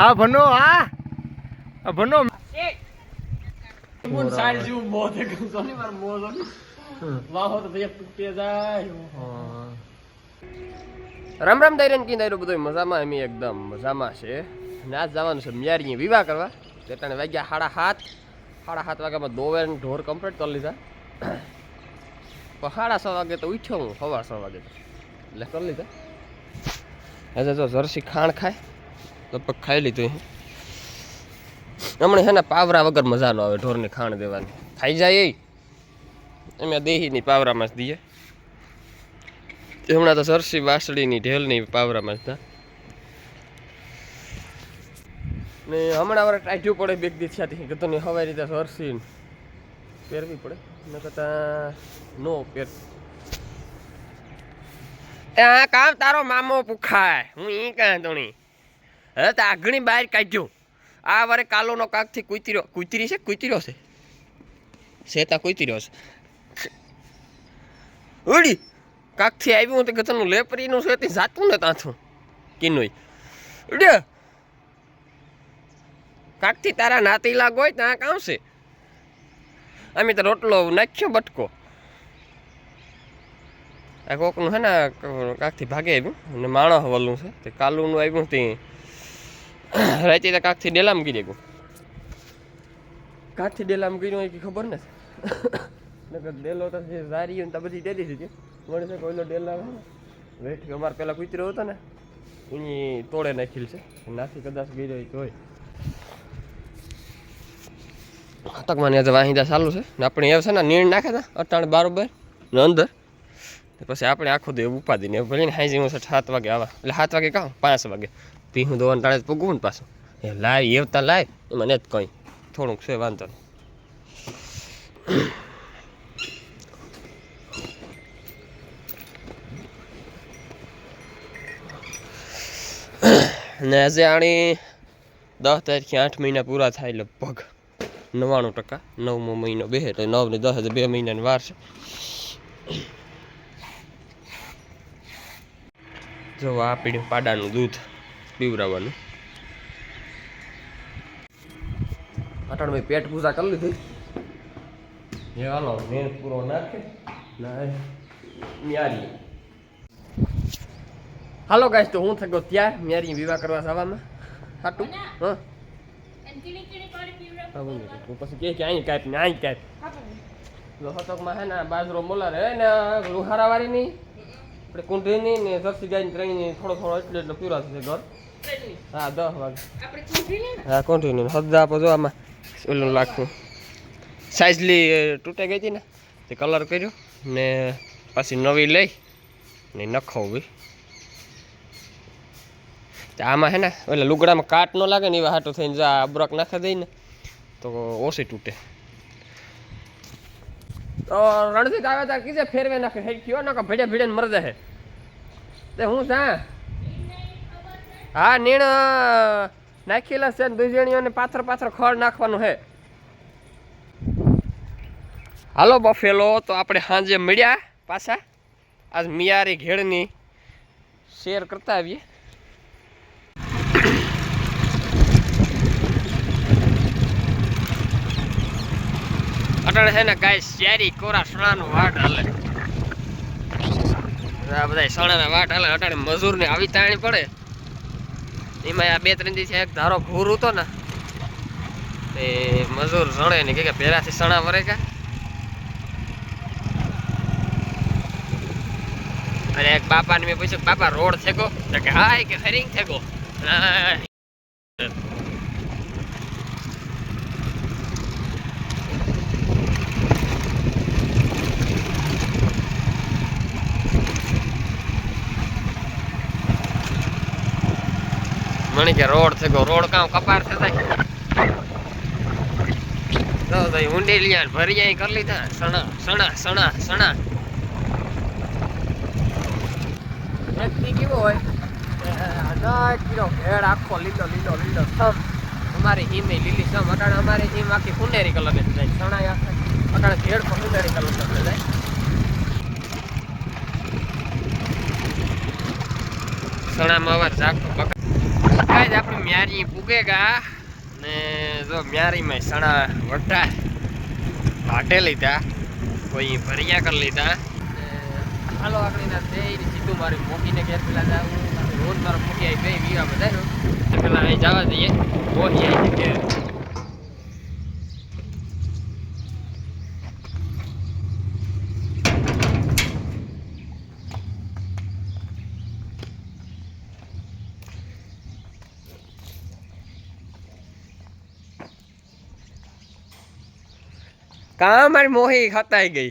હા ભનો હા. ભનો તો રામ રામ દૈરન કી દૈરો બધું મજામાં? એમ એકદમ મજામાં છે. ને જવાનું છે મિયારી વિવાહ કરવા. તેટાણે વાગ્યા સાડા સાત. સાડા સાત વાગ્યામાં દોવેર ઢોર કમ્પ્લીટ કરી લીધા. પણ સાડા છ વાગે તો ઉઠ્યો હું સવાર છ વાગે તો. એટલે કરી લીધા. હજે જો જર્સી ખાણ ખાય. લગભગ ખાઈ લીધું હમણાં છે ને પાવરા વગર મજા ન આવે ઢોરને ખાણ દેવાની. ખાઈ જાય એ. અમે દેહીની પાવરામાં જ દઈએ. તે હમણાં તો સરસી વાસળીની ઢેલની પાવરામાં જ હતા ને હમણાં વરે ટાઈટ્યું પડે બેગ દી થયા કે તને હવાઈ રીતે સરસી પહેરવી પડે. ન કરતા નો પહેર. કામ તારો મામો પુખાય હું ઈ કાં તણી હવે તો આગણી બહાર કાઢજો આ વારે કાલોનો કાકથી કુતર્યો. કુતરી છે? કુતર્યો છે? શેતા કુતર્યો છે? ઉડી! કાકથી આવ્યું તો કે લેપરીનું છે તે જાતું ને તાથું. કિનોય ઉડ્યા કાકથી તારા નાતી લાગ હોય ત્યાં કાંશે અમે તો રોટલો નાખ્યો બટકો. આ કોકનું છે ને કાકથી ભાગે આવ્યું. અને માણસ વલું છે. તે કાલુનું આવ્યું તે રાતે તો કાકથી ડેલામ ગીરે ગયું કાકથી ડેલામ ગીર્યું હોય કે ખબર ને નકર ડેલો તો જે જારી ને તો બધી ડેલી દીધી મને છે કોઈલો ડેલા ને વેઠ અમારે પેલા કૂતરો હતો ને, એની તોડે નાખેલ છે. નાથી કદાચ ગઈ હોય હોય. હતકમાં આજે વાહિંદા ચાલુ છે. ને આપણે એવું છે ને નીણ નાખે હતા અટાણ બારોબર ને અંદર. ને પછી આપણે આખો દે ઉપાદીને ભલે હાઈ હું સાત વાગે આવા. એટલે સાત વાગે કાં? પાંચ વાગે. પી હું દોવાનું ટાણે પગવું ને પાછું. એ લાય એવતા લાય એમાં ને જ કંઈ. થોડુંક છે, વાંધો નહીં. ને આજે આણી દસ તારીખે આઠ મહિના પૂરા થાય લગભગ. નવ્વાણું ટકા, નવમો મહિનો બે, એટલે નવ ને દસ બે મહિનાની વાર છે. જો આ પીડ્યું પાડાનું દૂધ. પીવરાવવાનું. અટાણ મેં પેટ પૂજા કરી લીધી. એ હાલો મેં પૂરો નાખે. ના ન્યારી. હાલો ગાઈસ તો હું થયો ત્યાર મ્યારી વિવાહ કરવા જવામાં. હાટું હા? પછી કે કે અહીં કાપ ને અહીં કાપ લોહતકમાં હે ને બાજરો મોલા રે ને લુહારાવાળી ની આપણે કુંઢીની ને સરસી ગાયની ત્રણની થોડો થોડો એટલે એટલે પૂરા થશે ઘર. હા દસ વાગે. હા કોન્ટિન્યુ સદા આપો જો આમાં ઓલું લાખું સાઇઝલી તૂટે ગઈ હતી ને તે કલર કર્યો ને પછી નવી લઈ ને નખાવી. આમાં હે ને એટલે લુગડામાં કાટ ન લાગે ને એવા હાટું થઈને જા આ અબરક નાખી દઈ ને તો ઓછી તૂટે. તો રણજીત આવે તાર કીધે ફેરવે નાખે હે કયો? નાખો ભેડે ભેડે મરદે હે તે હું જા? હા, નીણ નાખેલા છે દુજણીઓને પાથર પાથર ખડ નાખવાનું હે હાલો બફેલો, તો આપણે સાંજે મળ્યા પાછા. આજ મિયારી ઘેડની શેર કરતા આવીએ. અટાણે છે ને ગાય શેરી, કોરા સણાનું વાટ હાલે. આ બધા સણાના વાટ હાલે, અટાણે મજૂરને આવી તાણી પડે. એમાં આ બે ત્રણ દિવસે એક ધારો ઘૂર હતો ને, તે મજૂર જણે ને કે પેલાથી સણા વરે કા. અને એક બાપાને મેં પૂછ્યું બાપા રોડ થેગો? તો કે હા કે હરિંગ હા. મને કે રોડ થેગો રોડ કામ કપાર થતા તો ભાઈ ઊંડી લિયા ભરી જાય કરી લીધા. સણા સણા સણા સણા. વ્યક્તિ કેવો હોય? અઢાર કિલો ભેળ આખો લીલો લીલો લીલો સમ. અમારી હિમે લીલી સમ. અટાણે અમારી હિમ આખી કુંડેરી કલરની જાય સણા અટાણે ભેળ પણ કુંડેરી કલરની જાય સણામાં અવાર ઝાકતો કાંઈ આપણે મ્યારી પૂગેગા ને જો મ્યારીમાં સણા વટા વાટે લીધા, કોઈ ભરિયા કરી લીધા. હાલો, આપણે ના જઈને સીધું મારી મૂકીને ઘેર પેલા જાવ રોજ મારો મૂકી આવી બે વીવા બધા પેલા અહીં જવા દઈએ. મોહી આવી ઘેર કાં મારી મોહી ખતાઈ ગઈ?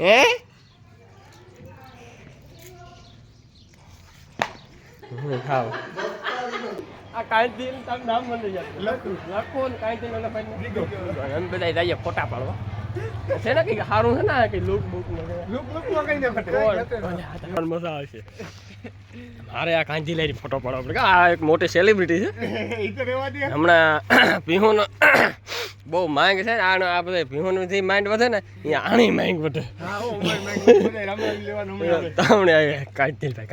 હે? હું ખાવ આ કાંઈ દિન તાર નામ મને લખું. લખું ને કાંઈ દિન ભાઈ બધા જઈએ ફોટા પાડવા. છે ને કઈ સારું છે ને કઈ લુક બુક લુક લુકમાં કઈ ન મજા આવશે. મારે આ કાંજી લઈને ફોટો પાડવો પડે. આ એક મોટી સેલિબ્રિટી છે. હમણાં પીહુનો બહુ માંગ છે આનો આ બધા ભીહોનું જે માઇન્ડ વધે ને અહીંયા આણી માંગ વધે. તમને આવે કાંઈ ભાઈ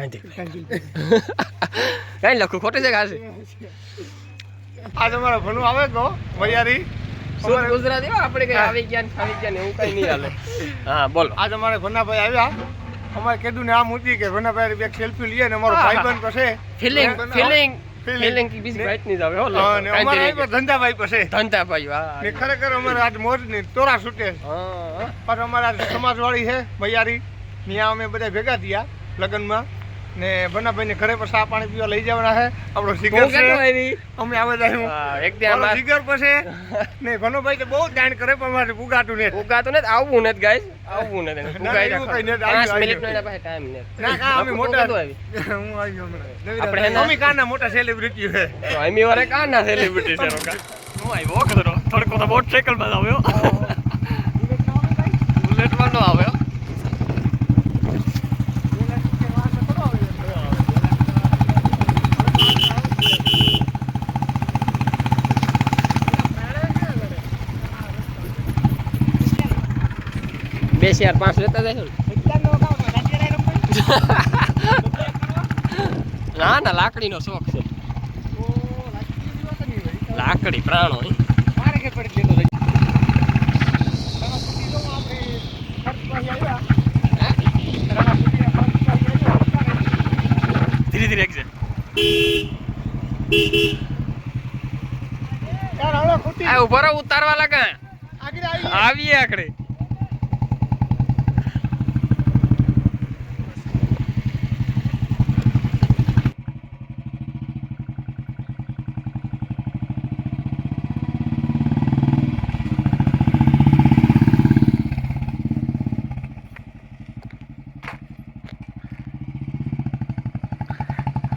કાંઈ લખું ખોટી છે ખાસી આ તમારો ભણું આવે તો વૈયારી શુદ્ધ ગુજરાતી આપણે કઈ આવી ગયા ને આવી ગયા ને એવું કઈ નહીં હાલે. હા બોલો. આ તમારે ભનાભાઈ આવ્યા. અમારે કીધું ને આમ હતી કે ભનાભાઈ બે સેલ્ફી લઈએ ને અમારો હા, હા. ભાઈબંધ ફિલિંગ ફિલિંગ ફિલિંગ કી બીજી વાઈટ નહીં જાવે હો અને અમારે કાંઈ ધંધા ધંધાભાઈ પાસે. ધંધા ભાઈ વાહ ને ખરેખર અમારે આજ મોજની તોરા છૂટે. હા પણ અમારા સમાજવાળી છે ભૈયારી. ત્યાં અમે બધા ભેગા થયા લગ્નમાં. ને ભનાભાઈ ને ઘરે પર સા પાણી પીવા લઈ જવાના છે. આપણો જીગર છે. અમે આવે જાય હા, એક દી આમાં જીગર પાસે ને ભનોભાઈ તો બહુ જાણ કરે પણ મારે પુગાતું ને ઉગાતું નથી આવવું નથી ગાઈસ આવવું નથી ના, કઈ રાખો. મિનિટનો પાસે ટાઈમ નથી. ના કા અમે મોટા? હું આવી ગયો હમણાં. આપણે અમે કાના મોટા સેલિબ્રિટી છે? તો અમે વારે કાના સેલિબ્રિટી છે રોકા? હું આવ્યો કદરો થોડકો તો મોટરસાઇકલમાં આવ્યો. બુલેટમાં નો આવ્યો. બે ચાર પાંચ લેતા જાય ના. ના લાકડીનો શોખ છે. લાકડી પ્રાણો ધીરે ધીરે આ ઊભો ઉતારવા લાગે. આવીએ. આકડે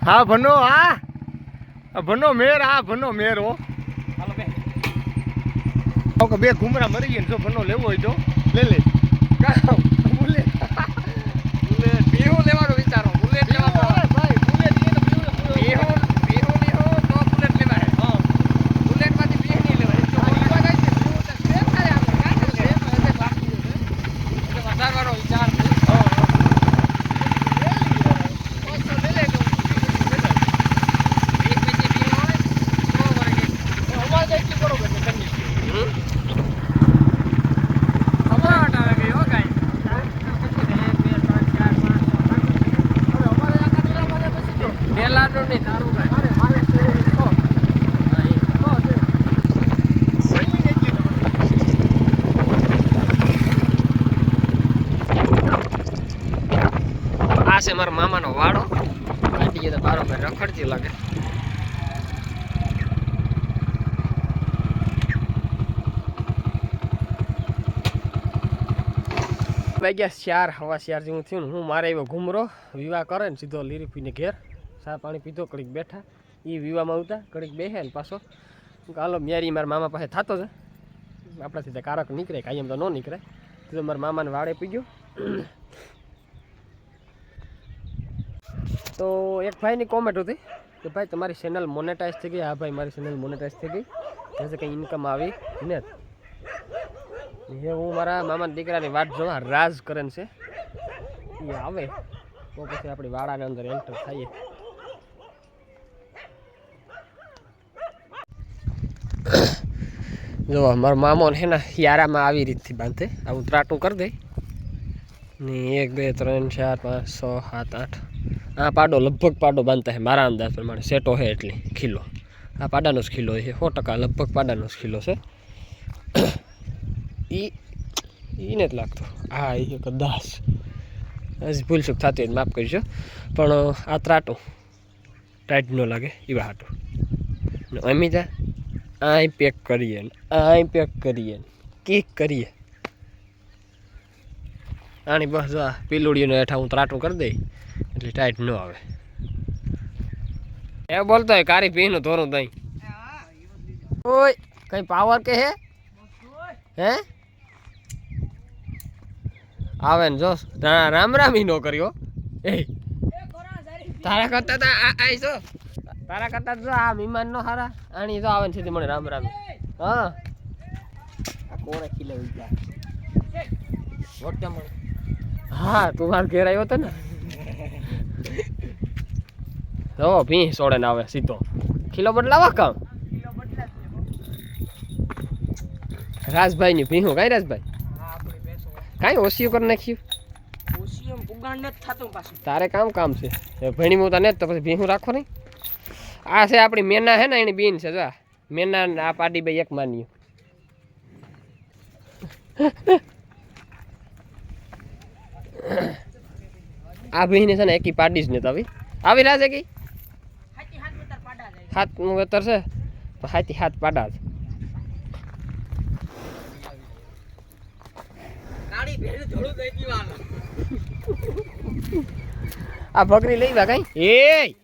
હા ભનો હા. ભનો મેર હા ભનો મેર હો. બે. ઘુમરા મરી ગયા ને જો ભનો લેવો હોય તો. લે લે કામ બુલેટ બુલેટ બેહુ લેવાનો વિચારો બુલેટ લેવાનો અરે ભાઈ બુલેટ લઈએ તો પીવું ને બેહુ બેહુ લેવો તો બુલેટ લેવાય હા બુલેટમાંથી બેહ નહીં લેવાય જો બોલવા જાય છે બેહુ તો સેમ થાય આપણે કાં છે સેમ એટલે બાકી છે એટલે વધારવાનો વિચાર છે બસો લઈ લે તો એક પછી બેહુ હોય તો વળગે અમારે તો એટલી બરોબર છે કંડિશન ખબર આવે ગઈ હો ગાય અરે અમારે આ કાઢેલા મને પછી જો પેલા તો નહીં તારું ગાય મારે મારે છે તો તો છે સહી એટલી તમારી આ છે મારા મામાનો વાડો. કાઢી તો બારો ભાઈ રખડતી લાગે. વાગ્યા ચાર, હવા ચાર જેવું થયું હું મારે એવો ઘૂમરો, વિવાહ કરે ને સીધો લીરી પીને ઘેર. ચા પાણી પીધો કડીક બેઠા. એ વિવાહમાં આવતા કડીક બેસે ને પાછો. હાલો, મ્યારી મારા મામા પાસે થતો છે આપણાથી કારક નીકળે કાયમ તો ન નીકળે. તો મારા મામાને વાળે પી ગયો. તો એક ભાઈની કોમેન્ટ હતી કે ભાઈ, તમારી ચેનલ મોનેટાઈઝ થઈ ગઈ. હા ભાઈ, મારી ચેનલ મોનેટાઈઝ થઈ ગઈ. જેથી કંઈ ઇન્કમ આવી ને એ હું મારા મામાના દીકરાની વાત જોવા રાજ કરે છે. એ આવે. તો પછી આપણી વાળાની અંદર એન્ટર થઈએ. જો, મારો મામો ને હે ને યારામાં આવી રીતથી બાંધે. આવું ત્રાટું કરી દે ને એક, બે, ત્રણ, ચાર, પાંચ, છ, સાત, આઠ. આ પાડો લગભગ પાડો બાંધતા હે, મારા અંદાજ પ્રમાણે. સેટો હે એટલી, ખીલો. આ પાડાનો જ ખીલો છે સો ટકા લગભગ પાડાનો જ ખીલો છે. એ એ જ લાગતો. હા એ કદાચ હજી ભૂલ ચૂક થતી હોય માફ કરીશું પણ આ ત્રાટું. ટાઈટ ન લાગે એવા હાટું અમિતા આ પેક કરીએ આ પેક કરીએ કીક કરીએ. આની બસ આ પીલુડીઓને હેઠા હું ત્રાટું કરી દઈ, એટલે ટાઈટ ન આવે. એ બોલતો હોય, કારી પીનું ધોરું તઈ. ઓય, કઈ પાવર કે હે? હે? આવે ને જો રા- રામ રામ નો કર્યો. એ, તારા કરતા તા આ આ જો. તારા કરતા જો આ મહેમાન નો હારા. આની તો આવે ને સીધી મને રામ રામ. હા. આ કોણે ખીલે ઉઈ હા, તું માર ઘેર આવ્યો હતો ને. જો ભી સોડે આવે સીધો. ખીલો બદલાવા કામ? રાજભાઈ ની ભીહું કઈ રાજભાઈ? કાંઈ ઓસિયું કરી નાખ્યું? તારે કામ કામ છે? ભણી હું ને તો પછી ભીહું રાખો નહીં? આ છે આપણી મેના હે ને, એની બીન છે, જો મેના આ પાડી ભાઈ એક માન્યું. આ ભીને છે ને એકી પાડી જ ને આવી આવી રહ્યા છે કી હાથનું વેતર છે? તો હાથી હાથ પાડા છે. આ બકરી લઈ વા કઈ? એ!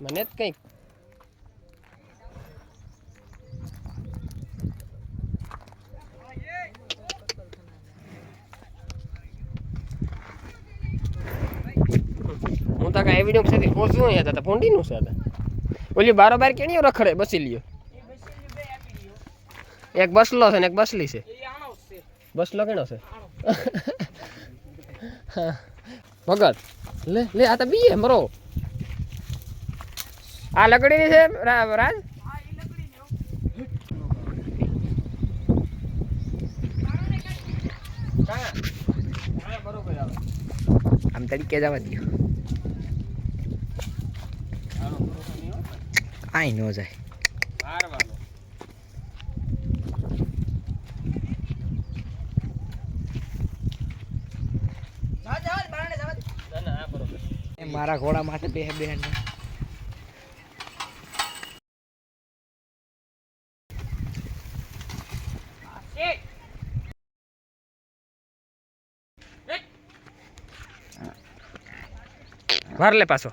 મને જ કઈ હું તો કાંઈ સાથે પહોંચવું અહીંયા હતા પોંડીનું છે ઓલી બારોબાર કેણીઓ રખડે બસી લ્યો એક બસલો છે ને એક બસલી છે. બસલો કેનો છે. ભગત લે લે, આ તો બીએ મરો. આ લકડીની છે રાજ? આમ તરીકે જવા દો આઈ નો જાય. મારા ઘોડા માટે બે બેન વાર લે પાછો.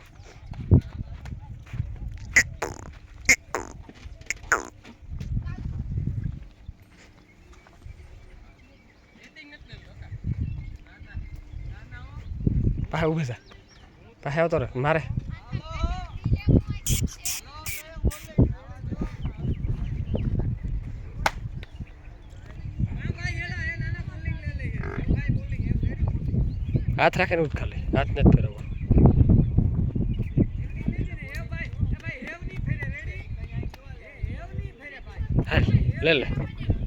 ઊભી છે પાસે આવતો રે મારે. હાથ રાખીને ઉઠ ખાલી, હાથ નથી ફેરવવા લે લે.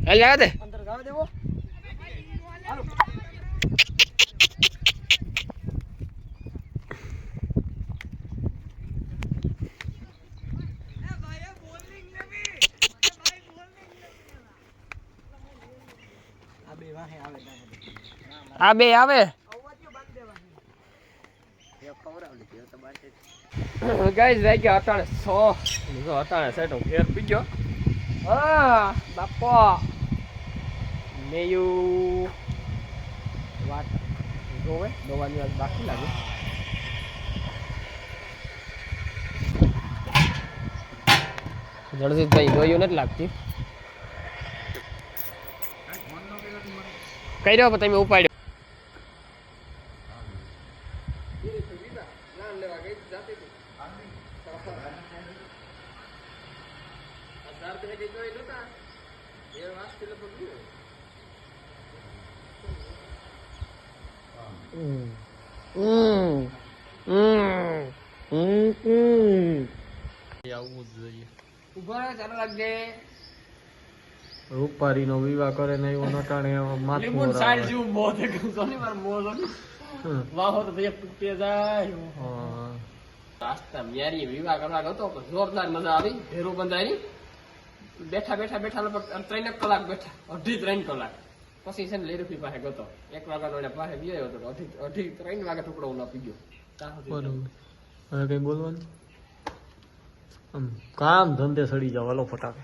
હાલ જવા દે. આ બે આવે. ગાઈસ રહી ગયો અટાણે સો. જો અટાણે સેટ હું ફેર પીજો હા બાપો. મેયુ. વાત જોવે. દોવાની વાત બાકી લાગે. જળજીતભાઈ જોયું નથી લાગતી. કઈ પણ તમે ઉપાડ્યો હમ હમ હમ હમ આવવું જ જોઈએ ઊભા રહે, ચાલુ રાખજે રૂપારી નો વિવાહ કરે ને એવું નટાણે માથું સાઈડ જેવું મોં દેખાય. સોની માર મોં વાહો તો ભૈયા તૂટી જાય. રાસ્તા આસ્તા વિવાહ કરવા ગયો તો જોરદાર મજા આવી ભેરો બંધાઈ બેઠા બેઠા બેઠા લગભગ ત્રણ કલાક બેઠા અઢી ત્રણ કલાક. પછી છે ને લેરુફી પાસે ગયો એક વાગ્યાનો એને પાસે ગયો હતો તો અઢી અઢી ત્રણ વાગે ટુકડો ના પી ગયો. હવે કઈ બોલવાનું? કામ ધંધે સડી જાવ હાલો ફટાકે